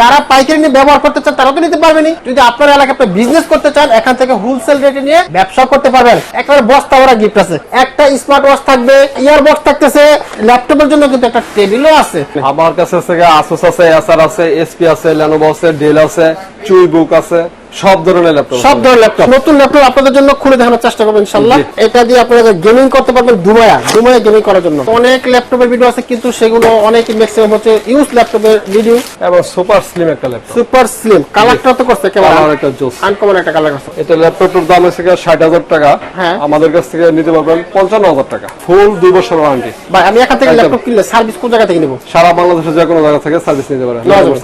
যারা পাইকারি নিয়ে ব্যবহার করতে চান তারা তো নিতে পারবেনি যদি আপনার এলাকায় আপনি বিজনেস করতে চান, এখান থেকে হোলসেল রেটে নিয়ে ব্যবসা করতে পারবেন। একেবারে বস্তা ওরা গিফট আছে। একটা স্মার্ট ওয়াচ থাকবে ইয়ার বক্স থাকতেছে ল্যাপটপের জন্য কিন্তু একটা টেবিলও আছে। আমার কাছে আছে আসুস আছে এসআর আছে এসপি আছে লেনোভো আছে ডেল আছে চুই বুক আছে। সব ধরনের ল্যাপটপ সব ধরনের ল্যাপটপ। নতুন ল্যাপটপ আপনাদের জন্য খুলে দেখানোর চেষ্টা করব ইনশাল্লাহ এটা দিয়ে আপনারা গেমিং করতে পারবেন দুমায়া দুমায়া গেমিং করার জন্য। অনেক ল্যাপটপের ভিডিও আছে কিন্তু সেগুলো অনেক ম্যাক্সিমাম হচ্ছে ইউজ ল্যাপটপের ভিডিও এবং সুপার স্লিম একটা ল্যাপটপ। সুপার স্লিম কালারটা তো করছে কেমন একটা জোস আনকমন একটা কালার করছে এটা ল্যাপটপের দাম হচ্ছে ষাট হাজার টাকা। হ্যাঁ। আমাদের কাছ থেকে নিতে পারবেন পঞ্চান্ন হাজার টাকা। ফুল দুই বছর ওয়ারেন্টি ভাই আমি এখান থেকে ল্যাপটপ কিনলে সার্ভিস কোন জায়গা থেকে নিবো? সারা বাংলাদেশের যে কোনো জায়গা থেকে সার্ভিস নিতে।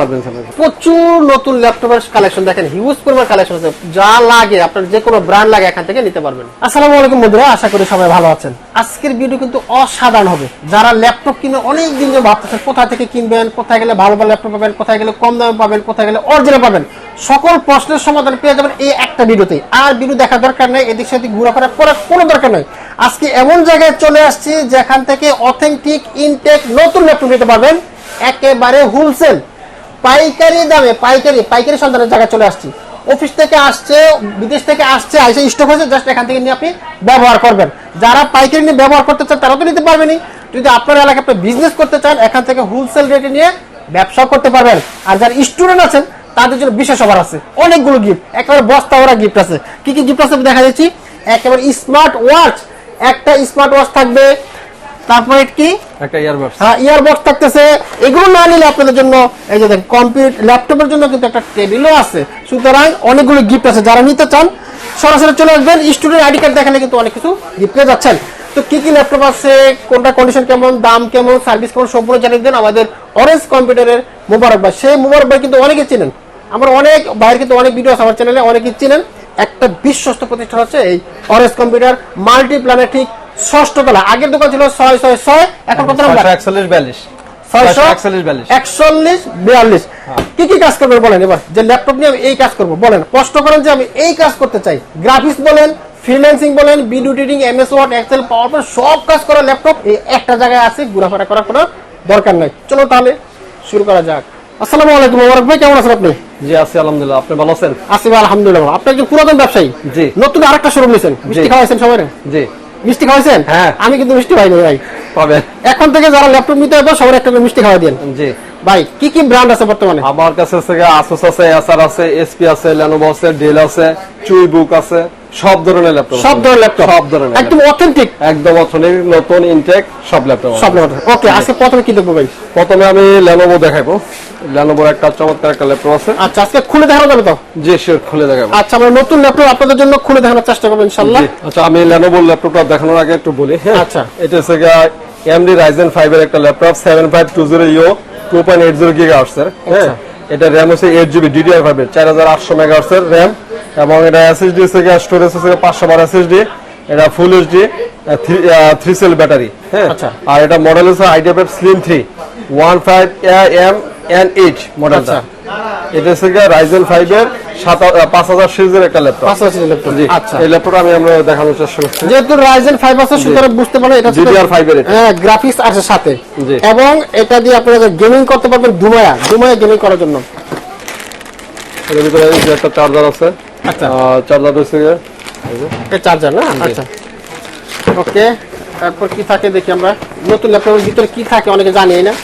সার্ভিস প্রচুর নতুন ল্যাপটপের কালেকশন দেখেন। হিউজ পরিমাণ কালেকশন আছে। যা লাগে, আপনার যে কোনো ব্র্যান্ড লাগে এখান থেকে নিতে পারবেন। আসসালামু আলাইকুম বন্ধুরা, আশা করি সবাই ভালো আছেন। আজকের ভিডিও কিন্তু অসাধারণ হবে। যারা ল্যাপটপ কিনে অনেক দিন ধরে ভাবতেছেন কোথা থেকে কিনবেন, কোথায় গেলে ভালো ভালো ল্যাপটপ পাবেন, কোথায় গেলে কম দামে পাবেন, কোথায় গেলে অরিজিনাল পাবেন, সকল প্রশ্নের সমাধান পেয়ে যাবেন এই একটা ভিডিওতে আর ভিডিও দেখার দরকার নেই, এদিক সেদিক ঘোরাফেরা করার কোনো দরকার নেই। আজকে এমন জায়গায় চলে আসছি যেখান থেকে অথেন্টিক ইনটেক নতুন ল্যাপটপ নিতে পারবেন। একেবারে হোলসেল পাইকারি দামে, পাইকারি পাইকারি সন্ধানের জায়গায় চলে আসছি। অফিস থেকে আসছে, বিদেশ থেকে আসছে আইসে স্টক হয়েছে জাস্ট এখান থেকে নিয়ে আপনি ব্যবহার করবেন। যারা পাইকারি নিয়ে ব্যবহার করতে চান তারা তো নিতে পারবেনই। যদি আপনার এলাকায় আপনি বিজনেস করতে চান, এখান থেকে হোলসেল রেটে নিয়ে ব্যবসা করতে পারবেন। আর যারা স্টুডেন্ট আছেন, তাদের জন্য বিশেষ অফার আছে। অনেকগুলো গিফট একেবারে বস্তা ওরা গিফট আছে। কি কি গিফট আছে দেখা যাচ্ছি একেবারে স্মার্ট ওয়াচ একটা স্মার্ট ওয়াচ থাকবে। তারপরে কি? একটা ইয়ারবাডস হ্যাঁ ইয়ারবক্স থাকতেছে। এগুলো না নিলে আপনাদের জন্য এই যে দেখেন কম্পিউটার ল্যাপটপের জন্য কিন্তু একটা টেবিলও আছে। সুতরাং অনেকগুলো গিফট আছে। যারা নিতে চান সরাসরি চলে আসবেন। স্টুডেন্ট আইডি কার্ড দেখালে কিন্তু অনেক কিছু গিফট পেয়ে যাচ্ছেন। তো কি কি ল্যাপটপ আছে? কোনটা কন্ডিশন কেমন? দাম কেমন? সার্ভিস কেমন? সম্পূর্ণ জানিয়ে দেন আমাদের অরেঞ্জ কম্পিউটারের মোবারক ভাই। সেই মোবারক ভাই কিন্তু অনেকে চিনেন। আমার অনেক বাইরে কিন্তু অনেক ভিডিও আছে আমার চ্যানেলে অনেকেই চিনেন। একটা বিশ্বস্ত প্রতিষ্ঠান হচ্ছে এই অরেঞ্জ কম্পিউটার মাল্টি প্ল্যানেটিক ষষ্ঠ তলা আগের দোকান ছিল ছয় ছয় ছয় এখন কত নাম্বার? একচল্লিশ বিয়াল্লিশ। ছয়শো একচল্লিশ বিয়াল্লিশ। একচল্লিশ বিয়াল্লিশ। কি কি কাজ করবেন বলেন এবার? যে ল্যাপটপ নিয়ে আমি এই কাজ করব বলেন। কষ্ট করেন যে আমি এই কাজ করতে চাই। গ্রাফিক্স বলেন ফ্রিল্যান্সিং বলেন video editing MS Word Excel power সব কাজ করা ল্যাপটপ এই একটা জায়গায় আছে ঘোরাফেরা করার কোনো দরকার নাই। চলো তাহলে শুরু করা যাক। আসসালামু আলাইকুম মোবারক ভাই কেমন আছেন আপনি? জি আছি আলহামদুলিল্লাহ। আপনি ভালো আছেন? আসিফ আলহামদুলিল্লাহ আপনি একজন পুরাতন ব্যবসায়ী? জি। নতুন আরেকটা শোরুম নিয়েছেন মিষ্টি খাওয়াইছেন সবাই? জি। মিষ্টি খাওয়াইছেন? হ্যাঁ। আমি কিন্তু মিষ্টি খাইনি ভাই। পাবেন। এখন থেকে যারা ল্যাপটপ নিতে হবে সবার একটা করে মিষ্টি খাওয়া দেন। জি। ভাই কি কি ব্র্যান্ড আছে বর্তমানে? আমার কাছে আছে আসুস আছে এসআর আছে এসপি আছে লেনোভো আছে ডেল আছে চুই বুক আছে। সব ধরনের ল্যাপটপ সব ধরনের ল্যাপটপ। সব ধরনের একদম অথেন্টিক একদম অথনিক নতুন ইনটেক সব ল্যাপটপ সব ল্যাপটপ। ওকে আজকে প্রথমে কি দেখব ভাই? প্রথমে আমি লেনোভো দেখাবো। লেনোভোর একটা চমৎকার একটা ল্যাপটপ আছে। আচ্ছা আজকে খুলে দেখানো যাবে তো? যে সে খুলে দেখাবো। আচ্ছা আমরা নতুন ল্যাপটপ আপনাদের জন্য খুলে দেখানোর চেষ্টা করব ইনশাল্লাহ জি। আচ্ছা আমি লেনোভোর ল্যাপটপটা দেখানোর আগে একটু বলি হ্যাঁ? আচ্ছা। এটা হচ্ছে এমডি রাইজেন ফাইভ এর একটা laptop seven five two zero ইও two point eight zero giga হ্যাঁ? আচ্ছা। এটা র্যাম হচ্ছে এইট জিবি ডিডিআর ফাইভ এর চার হাজার আটশো মেগা এর র্যাম এবং এটা এসএসডি হচ্ছে স্টোরেজ হচ্ছে পাঁচশো বার এসএসডি এটা full HD three cell battery হ্যাঁ? আচ্ছা। আর এটা মডেল হচ্ছে IDF slim three one five M N H মডেলটা। এটা হচ্ছে রাইজেন ফাইভ এর পাঁচ হাজার সিরিজের একটা ল্যাপটপ পাঁচ হাজার ল্যাপটপ জি আচ্ছা। এই ল্যাপটপ আমি আমরা দেখানোর চেষ্টা করছি। যেহেতু রাইজেন ফাইভ আছে সুতরাং বুঝতে পারেন এটা হচ্ছে- DDR5 এর হ্যাঁ গ্রাফিক্স আছে সাথে। এবং এটা দিয়ে আপনারা গেমিং করতে পারবেন দুমায়া দুমায়া গেমিং করার জন্য। এর ভিতরে একটা চার্জার আছে। আচ্ছা। চার্জার না? আচ্ছা। ওকে তারপর কি থাকে দেখি আমরা। নতুন ল্যাপটপের ভিতরে কি থাকে অনেকে জানি না।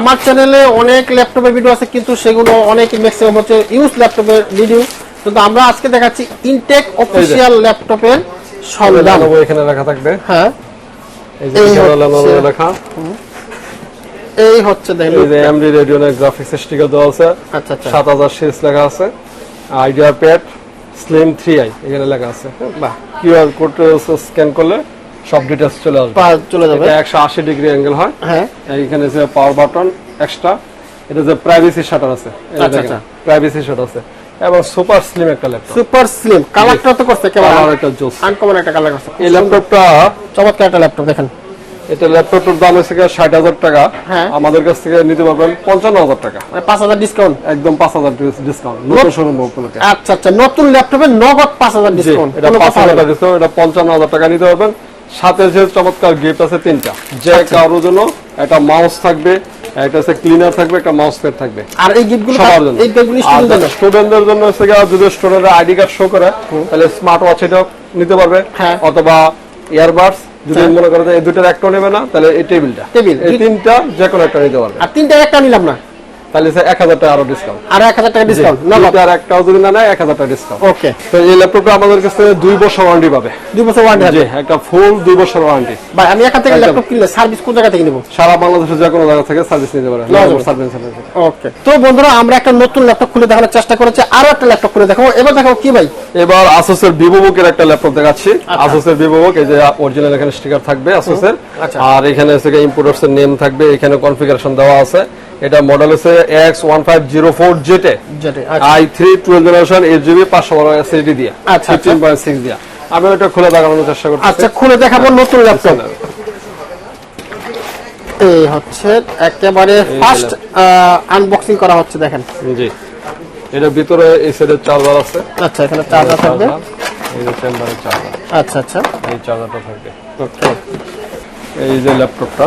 আমার চ্যানেলে অনেক ল্যাপটপের ভিডিও আছে কিন্তু সেগুলো অনেক ম্যাক্সিমাম হচ্ছে ইউজ ল্যাপটপের ভিডিও কিন্তু আমরা আজকে দেখাচ্ছি ইনটেক অফিসিয়াল ল্যাপটপের সন্ধান এখানে লেখা থাকবে। হ্যাঁ। এই যে লেখা। এই হচ্ছে দেখেন এই যে এমডি রেডিওনের গ্রাফিক্স স্টিকার দেওয়া আছে। আচ্ছা আচ্ছা। সাত হাজার সিরিজ লেখা আছে। Idea pad slim three I এখানে লেখা আছে। বাহ। কিউআর কোড স্ক্যান করলে সব ডিটেলস চলে আসবে। পা চলে যাবে। এটা একশো আশি ডিগ্রি অ্যাঙ্গেল হয়। হ্যাঁ। এইখানে যে পাওয়ার বাটন এক্সট্রা এটা যে প্রাইভেসি শাটার আছে। আচ্ছা, আচ্ছা। প্রাইভেসি শাটার আছে। এবং সুপার স্লিম একটা ল্যাপটপ সুপার স্লিম কালারটা তো করছে কেমন? আমার একটা জোস আনকমন একটা কালার করছে। এই ল্যাপটপটা চমৎকার একটা ল্যাপটপ দেখেন। এটা ল্যাপটপটার দাম হচ্ছে ষাট হাজার টাকা। হ্যাঁ। আমাদের কাছ থেকে নিতে পারবেন পঞ্চান্ন হাজার টাকা। মানে পাঁচ হাজার ডিসকাউন্ট একদম পাঁচ হাজার ডিসকাউন্ট নতুন শোরুম উপলক্ষে আচ্ছা আচ্ছা নতুন ল্যাপটপে নগদ পাঁচ হাজার ডিসকাউন্ট এটা পাঁচ হাজার টাকা ডিসকাউন্ট এটা পঞ্চান্ন হাজার টাকা নিতে পারবেন। সাথে যে চমৎকার গিফট আছে তিনটা। যে আচ্ছা। কারোর জন্য একটা মাউস থাকবে একটা হচ্ছে ক্লিনার থাকবে একটা মাউস প্যাড থাকবে। আর এই গিফটগুলো সবার জন্য। এই গিফটগুলো স্টুডেন্টদের স্টুডেন্টদের জন্য? হচ্ছে যদি স্টুডেন্টরা আইডি কার্ড শো করে তাহলে স্মার্ট ওয়াচ এটা নিতে পারবে। হ্যাঁ। অথবা ইয়ারবাডস যদি। মনে করে যে এই দুটার একটা নেবে না তাহলে এই টেবিলটা টেবিল। এই তিনটা যে কোনো একটা নিতে পারবে আর তিনটা একটা নিলাম না তাহলে এক হাজার টাকা আরও ডিসকাউন্ট আর এক হাজার টাকা ডিসকাউন্ট নগদ। দুইটার একটাও যদি না নেয় এক হাজার টাকা ডিসকাউন্ট ওকে। তো এই ল্যাপটপটা আমাদের কাছ থেকে দুই বছর ওয়ারেন্টি পাবে। দুই বছর ওয়ারেন্টি জি একটা ফুল দুই বছর ওয়ারেন্টি ভাই আমি এখান থেকে ল্যাপটপ কিনলে সার্ভিস কোন জায়গা থেকে নিব? সারা বাংলাদেশের যে কোনো জায়গা থেকে সার্ভিস নিতে সার্ভিস ওকে। তো বন্ধুরা আমরা একটা নতুন ল্যাপটপ খুলে দেখানোর চেষ্টা করেছি আরও একটা ল্যাপটপ খুলে দেখাবো। এবার দেখাবো কি ভাই? এবার আসুসের ভিভো বুকের একটা ল্যাপটপ দেখাচ্ছি। আসুসের ভিভো বুক এই যে অরিজিনাল এখানে স্টিকার থাকবে আসুসের আচ্ছা। আর এখানে হচ্ছে ইম্পোর্টার্স এর নেম থাকবে এখানে কনফিগারেশন দেওয়া আছে। এটা মডেল হচ্ছে X one five zero four জেটে আচ্ছা। I three twelve generation eight GB পাঁচশো বারো এসএসডি দিয়ে। আচ্ছা, ফিফটিন পয়েন্ট সিক্স দিয়ে। আমি এটা খুলে দেখানোর চেষ্টা করছি আচ্ছা খুলে দেখাবো নতুন ল্যাপটপ এই হচ্ছে একেবারে ফার্স্ট আনবক্সিং করা হচ্ছে দেখেন। জি। এটার ভিতরে এই সাইডের চার্জার আছে। আচ্ছা এখানে চার্জার থাকবে। এই যে চেম্বারের চার্জার আচ্ছা আচ্ছা। এই চার্জারটা থাকবে। ওকে এই যে ল্যাপটপটা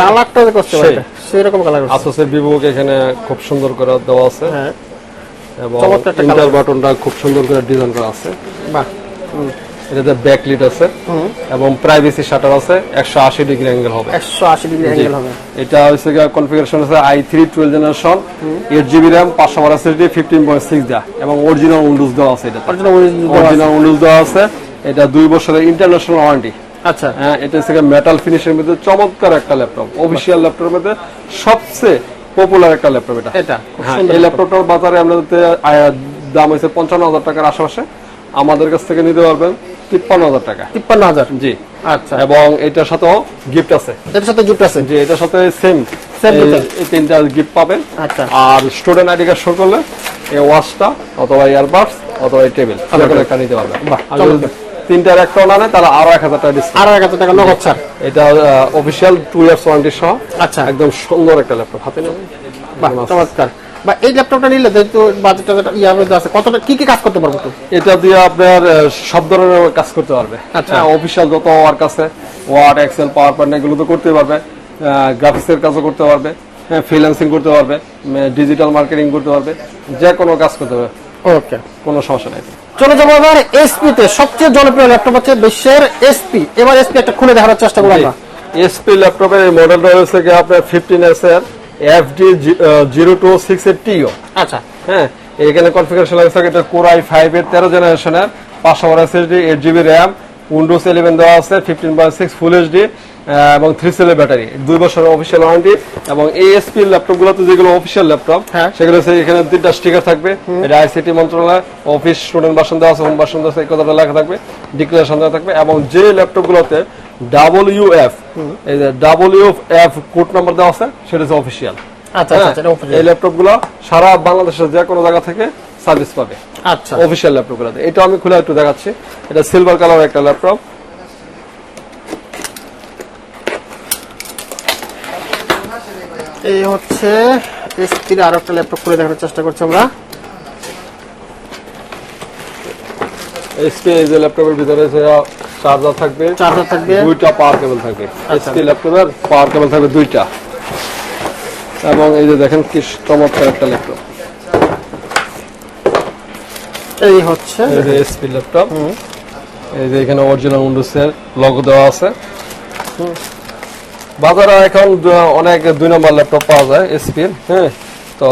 কালারটা করতে পারে সেই রকম কালার করছে। আসুসের ভিভোকে এখানে খুব সুন্দর করে দেওয়া আছে। হ্যাঁ। এবং ইন্টার বাটনটা খুব সুন্দর করে ডিজাইন করা আছে। বাহ। এটাতে ব্যাকলিট আছে। এবং প্রাইভেসি শাটার আছে। একশো আশি ডিগ্রি অ্যাঙ্গেল হবে। একশো আশি ডিগ্রি অ্যাঙ্গেল হবে। এটা হচ্ছে কনফিগারেশন আছে I three twelve generation eight GB RAM পাঁচশো বারো এসএসডি ফিফটিন পয়েন্ট সিক্স এবং অরিজিনাল উইন্ডোজ দেওয়া আছে এটা। অরিজিনাল উইন্ডোজ দেওয়া আছে। এটা দুই বছরের ইন্টারন্যাশনাল ওয়ারেন্টি আচ্ছা। হ্যাঁ এটা হচ্ছে মেটাল ফিনিশের মধ্যে চমৎকার একটা ল্যাপটপ অফিসিয়াল ল্যাপটপের মধ্যে সবচেয়ে পপুলার একটা ল্যাপটপ এটা। এটা হ্যাঁ এই ল্যাপটপটার বাজারে আমাদের আহ, দাম হয়েছে পঞ্চান্ন হাজার টাকার আশেপাশে। আমাদের কাছ থেকে নিতে পারবেন তিপ্পান্ন হাজার টাকা। তিপ্পান্ন হাজার? জি। আচ্ছা। এবং এটার সাথেও গিফট আছে। এটার সাথে যুক্ত আছে? যে এটার সাথে সেম এই তিনটা গিফট পাবেন। আচ্ছা। আর স্টুডেন্ট আইডি কার্ড শো করলে এই ওয়াচটা অথবা ইয়ারবাডস অথবা এই টেবিল একটা নিতে পারবেন। তিনটার একটা না তাহলে আরও এক হাজার টাকা ডিসকাউন্ট আরও এক হাজার টাকা নগদ ছাড়। এটা অফিসিয়াল টু ইয়ার্স ওয়ারেন্টি সহ। আচ্ছা। একদম সুন্দর একটা ল্যাপটপ হাতে নেবেন চমৎকার। বা এই ল্যাপটপটা নিলে যেহেতু বাজেটটা যেটা ইয়া মধ্যে আছে কতটা কি কি কাজ করতে পারব তো? এটা দিয়ে আপনার সব ধরনের কাজ করতে পারবে। আচ্ছা। অফিসিয়াল যত ওয়ার্ক আছে ওয়ার্ড এক্সেল পাওয়ার পয়েন্ট এগুলো তো করতে পারবে। গ্রাফিক্সের কাজও করতে পারবে। হ্যাঁ ফ্রিল্যান্সিং করতে পারবে। ডিজিটাল মার্কেটিং করতে পারবে। যে কোনো কাজ করতে পারবে। ওকে কোনো সমস্যা নেই। চলে যাব এবার এসপি তে। সবচেয়ে জনপ্রিয় ল্যাপটপ হচ্ছে বিশ্বের এসপি এবার এসপি একটা খুলে দেখার চেষ্টা করব আমরা। এসপি ল্যাপটপের এই মডেলটা হচ্ছে কি আপনার ফিফটিন এস এর F D zero two six এর টিও আচ্ছা। হ্যাঁ এখানে কনফিগারেশন আছে এটা কোরাই ফাইভ এর তেরো জেনারেশনের পাঁচশো বারো SSD eight GB RAM Windows eleven দেওয়া আছে fifteen point six full HD এবং থ্রি সেলের ব্যাটারি দুই বছরের অফিসিয়াল ওয়ারেন্টি এবং এই এসপি ল্যাপটপ গুলোতে যেগুলো অফিসিয়াল ল্যাপটপ। সেগুলো হচ্ছে এখানে তিনটা স্টিকার থাকবে। এটা আইসিটি মন্ত্রণালয় অফিস স্টুডেন্ট বাসন দেওয়া আছে হোম বাসন দেওয়া আছে এই কথাটা লেখা থাকবে ডিক্লারেশন দেওয়া থাকবে এবং যে ল্যাপটপ গুলোতে ডাব্লিউ এফ এই ডাব্লিউ এফ কোড নাম্বার দেওয়া আছে সেটা হচ্ছে অফিসিয়াল আচ্ছা আচ্ছা এটা official। এই ল্যাপটপগুলো সারা বাংলাদেশের যে কোনো জায়গা থেকে সার্ভিস পাবে। আচ্ছা। অফিসিয়াল ল্যাপটপ গুলোতে এটা আমি খুলে একটু দেখাচ্ছি। এটা সিলভার কালার একটা ল্যাপটপ এই হচ্ছে এসপির আরও একটা ল্যাপটপ খুলে দেখার চেষ্টা করছি আমরা। এই যে ল্যাপটপের ভিতরে চার্জার থাকবে চার্জার থাকবে। দুইটা পাওয়ার কেবল থাকবে। ল্যাপটপের পাওয়ার কেবল থাকবে দুইটা। এবং এই যে দেখেন কি চমৎকার একটা ল্যাপটপ। এই হচ্ছে এই যে এইচপি ল্যাপটপ। এই যে এখানে অরিজিনাল উইন্ডোজের লগো দেওয়া আছে। বাজারে এখন অনেক দুই নম্বর ল্যাপটপ পাওয়া যায় এসপির হ্যাঁ তো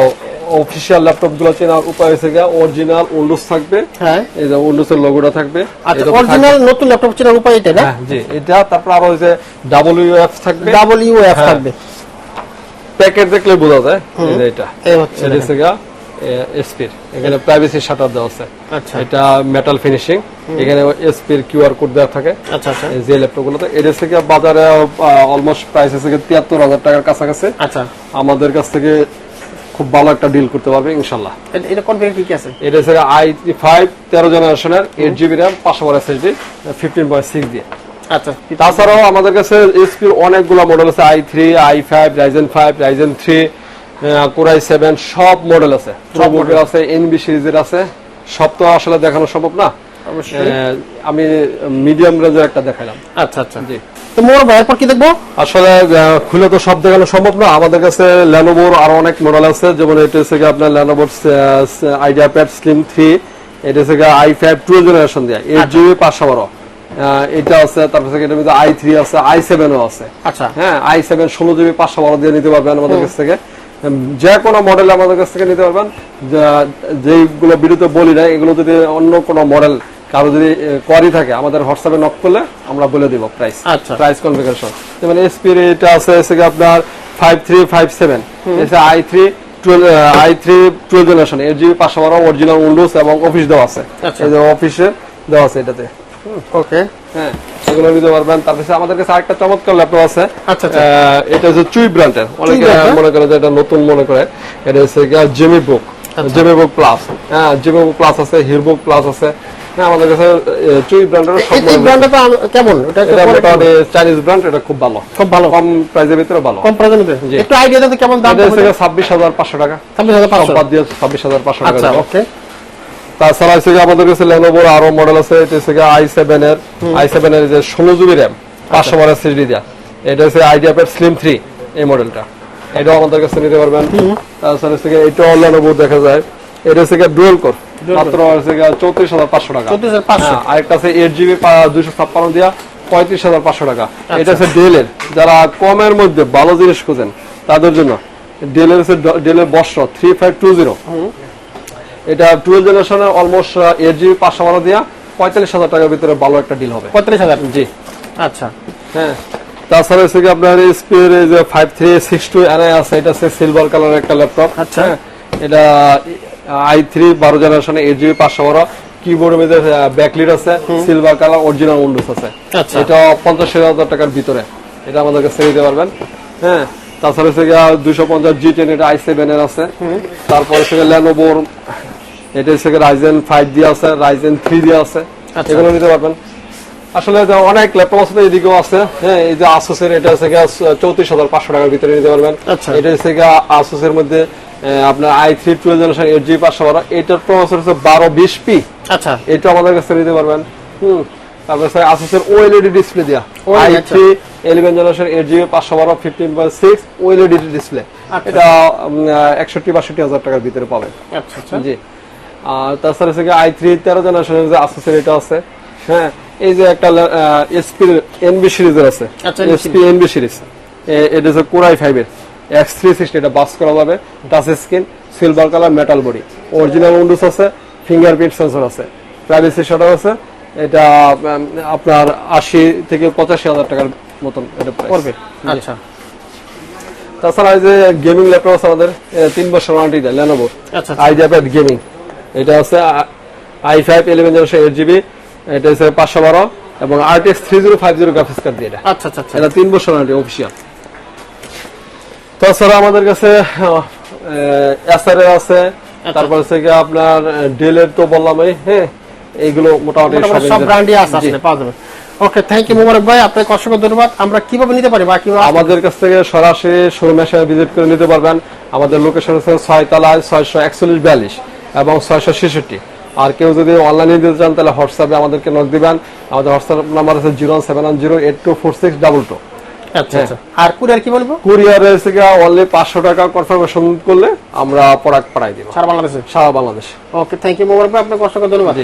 অফিসিয়াল ল্যাপটপগুলো চেনার উপায় হচ্ছে অরিজিনাল উইন্ডোজ থাকবে। হ্যাঁ। এই যে উইন্ডোজের লোগোটা থাকবে। আচ্ছা অরিজিনাল নতুন ল্যাপটপ চেনার উপায় এটা না? হ্যাঁ, জি এটা তারপর আরও ওই যে ডাব্লিউ এফ থাকবে। ডাবল ইউ এফ হ্যাঁ। থাকবে। প্যাকেট দেখলে বোঝা যায় এটা। এই হচ্ছে এটা এসপির এখানে প্রাইভেসি শাটার দেওয়া আছে। আচ্ছা। এটা মেটাল ফিনিশিং এখানে এসপির কিউআর কোড দেওয়া থাকে। আচ্ছা আচ্ছা। যে এটা থেকে বাজারে অলমোস্ট প্রাইস আছে তিয়াত্তর হাজার টাকার কাছাকাছি। আচ্ছা। আমাদের কাছ থেকে খুব ভালো একটা ডিল করতে পারবে ইনশাল্লাহ এটা- কনফিগার কি কি আছে? এটা হচ্ছে আই ফাইভ তেরো জেনারেশনের এইট জিবি র্যাম পাঁচশো বার এসএসডি ফিফটিন পয়েন্ট সিক্স দিয়ে। আচ্ছা তাছাড়াও আমাদের কাছে এসপির অনেকগুলো মডেল আছে I three I five Ryzen five Ryzen three core i seven সব মডেল আছে। সব মডেল আছে এনবি সিরিজের আছে সব তো আসলে দেখানো সম্ভব না। আমি মিডিয়াম রেঞ্জের একটা দেখালাম আচ্ছা আচ্ছা। জি। তো মোর ভাই এরপর কি দেখব? আসলে খুলে তো সব দেখানো সম্ভব না। আমাদের কাছে ল্যানোভোর আরও অনেক মডেল আছে যেমন এটা হচ্ছে আপনার ল্যানোভোর আইডিয়া প্যাড স্লিম থ্রি এটা হচ্ছে আই ফাইভ টু জেনারেশন দেওয়া এইট জিবি পাঁচশো বারো। এটা আছে তারপর থেকে মধ্যে আই থ্রি আছে আই সেভেনও আছে। আচ্ছা। হ্যাঁ আই সেভেন ষোলো জিবি পাঁচশো বারো দিয়ে নিতে পারবেন আমাদের কাছ থেকে। যে কোনো মডেল আমাদের কাছ থেকে নিতে পারবেন। যেইগুলো ভিডিওতে বলি না এগুলো যদি অন্য কোনো মডেল কারও যদি কোয়ারি থাকে আমাদের হোয়াটসঅ্যাপে নক করলে আমরা বলে দিব প্রাইস আচ্ছা। প্রাইস কনফিগারেশন যেমন এসপির এটা আছে এসে আপনার ফাইভ থ্রি ফাইভ সেভেন এসে I three I three twelve generation এর জিবি পাঁচশো বারো অরিজিনাল উইন্ডোজ এবং অফিস দেওয়া আছে। আচ্ছা। এই যে অফিসে দেওয়া আছে এটাতে। ওকে। হ্যাঁ এগুলো নিতে পারবেন। তারপরে আমাদের কাছে আরেকটা চমৎকার ল্যাপটপ আছে। আচ্ছা, আচ্ছা। এটা হচ্ছে চুই ব্র্যান্ডের। অনেকে? মনে করে যে এটা নতুন মনে করে। এটা হচ্ছে GemiBook. GemiBook plus হ্যাঁ জেমি বুক প্লাস আছে প্লাস আছে। হ্যাঁ আমাদের কাছে চুই ব্র্যান্ডের সব ব্র্যান্ডটা কেমন? এটা মোটামুটি চাইনিজ ব্র্যান্ড এটা খুব ভালো। খুব ভালো। কম প্রাইসের ভিতরে ভালো। কম প্রাইসের জি। একটু আইডিয়া দিতে কেমন দাম এটা হচ্ছে ছাব্বিশ হাজার পাঁচশো টাকা। ছাব্বিশ হাজার সব পাঁচশো? বাদ দিয়ে ছাব্বিশ হাজার পাঁচশো টাকা আচ্ছা ওকে। তাছাড়া হচ্ছে আমাদের কাছে লেনোভোর আরও মডেল আছে এটা হচ্ছে আই সেভেন এর আই সেভেন এর যে ষোলো জিবি র্যাম পাঁচশো বারো দেওয়া এটা হচ্ছে আইডিয়া প্যাড স্লিম থ্রি এই মডেলটা এটাও আমাদের কাছে নিতে পারবেন। তাছাড়া হচ্ছে এটাও লেনোভোর দেখা যায়। এটা হচ্ছে ডুয়েল কোর মাত্র হচ্ছে চৌত্রিশ হাজার পাঁচশো টাকা। চৌত্রিশ হাজার পাঁচশো। হ্যাঁ, আরেকটা আছে এইট জিবি দুইশো ছাপ্পান্ন দিয়া পঁয়ত্রিশ হাজার পাঁচশো টাকা। আচ্ছা। এটা হচ্ছে ডেলের যারা কমের মধ্যে ভালো জিনিস খুঁজেন তাদের জন্য ডেলের হচ্ছে ডেলের বর্ষ থ্রি ফাইভ টু জিরো এটা টুয়েলভ জেনারেশনের অলমোস্ট এইট জিবি পাঁচশো বারো দিয়া পঁয়তাল্লিশ হাজার টাকার ভিতরে ভালো একটা ডিল হবে। পঁয়ত্রিশ হাজার? জি। আচ্ছা। হ্যাঁ। তাছাড়া হচ্ছে কি আপনার স্পির এই যে five three six two NI আছে এটা হচ্ছে সিলভার কালার একটা ল্যাপটপ আচ্ছা। এটা আই থ্রি বারো জেনারেশনে এইট জিবি পাঁচশো বারো। কিবোর্ডের মধ্যে ব্যাকলিট আছে সিলভার কালার অরিজিনাল উইন্ডোজ আছে। আচ্ছা। এটা পঞ্চাশ হাজার টাকার ভিতরে। এটা আমাদের কাছে নিতে পারবেন। হ্যাঁ। তাছাড়া হচ্ছে দুইশো পঞ্চাশ জি টেন এটা আই সেভেন এর আছে। তারপরে হচ্ছে ল্যানোভোর এটা হচ্ছে রাইজেন ফাইভ দিয়ে আছে রাইজেন থ্রি দিয়ে আছে। আচ্ছা। এগুলো নিতে পারবেন। আসলে অনেক ল্যাপটপ আছে এদিকেও আছে হ্যাঁ এই যে আসুসের এটা হচ্ছে চৌত্রিশ হাজার পাঁচশো টাকার ভিতরে নিতে পারবেন। আচ্ছা। এটা হচ্ছে আসুসের মধ্যে আপনার i three twelve generation eight G পাঁচশো বারো। এটার প্রসেসর হচ্ছে বারো বিশ পি আচ্ছা। এটা আমাদের কাছে নিতে পারবেন। হুম। তারপরে স্যার আসুসের ওএলইডি ডিসপ্লে দেওয়া i. Three eleven generation eight GB পাঁচশো বারো fifteen point six OLED display. এটা একষট্টি বাষট্টি হাজার টাকার ভিতরে পাবেন। আচ্ছা। জি। আর তাছাড়া হচ্ছে আই থ্রি তেরো জেনারেশনের যে আসুসের এটা আছে হ্যাঁ এই যে একটা এসপি এনবি সিরিজের আছে। আচ্ছা, এসপি এনবি সিরিজ। এটা হচ্ছে কোরাই ফাইভের এক্স থ্রি সিক্সটি এটা বাস করা যাবে। Touch screen silver colour metal body original Windows আছে ফিঙ্গারপ্রিন্ট সেন্সর আছে। প্রাইভেসি শাটার আছে। এটা আপনার আশি থেকে পঁচাশি হাজার টাকার মতন এটা। করবে আচ্ছা। তাছাড়া এই যে গেমিং ল্যাপটপ আছে আমাদের তিন বছর ওয়ারেন্টি দেয় লেনোভো আচ্ছা আইডিয়া প্যাড গেমিং এটা আছে i five eleven generation eight GB এটা হচ্ছে পাঁচশো বারো এবং RTX three zero five zero graphics card দিয়ে এটা। আচ্ছা আচ্ছা আচ্ছা। এটা তিন বছর ওয়ারেন্টি অফিসিয়াল তাছাড়া আমাদের কাছে এসআর আছে তারপর হচ্ছে গিয়ে আপনার ডেলের তো বললামই হ্যাঁ এইগুলো মোটামুটি সব ব্র্যান্ডই আছে। আসলে পাওয়া যাবে। ওকে থ্যাংক ইউ মোবারক ভাই আপনাকে অসংখ্য ধন্যবাদ। আমরা কীভাবে নিতে পারি বা কীভাবে আমাদের কাছ থেকে সরাসরি শোরুমে এসে ভিজিট করে নিতে পারবেন। আমাদের লোকেশন হচ্ছে ছয়তলায় ছয়শো একচল্লিশ বিয়াল্লিশ। এবং ছয়শো ছেষট্টি। আর কেউ যদি অনলাইনে দিতে চান তাহলে হোয়াটসঅ্যাপে আমাদেরকে নক দিবেন। আমাদের হোয়াটসঅ্যাপ নাম্বার আছে zero seven one zero eight two four six double two আচ্ছা আচ্ছা। আর কুরিয়ার কি বলব? কুরিয়ার এসে অনলি পাঁচশো টাকা কনফার্মেশন করলে আমরা প্রোডাক্ট পাঠাই দিব। সারা বাংলাদেশে? সারা Bangladesh. Okay thank you Mobarak আপনার আপনাকে অসংখ্য ধন্যবাদ।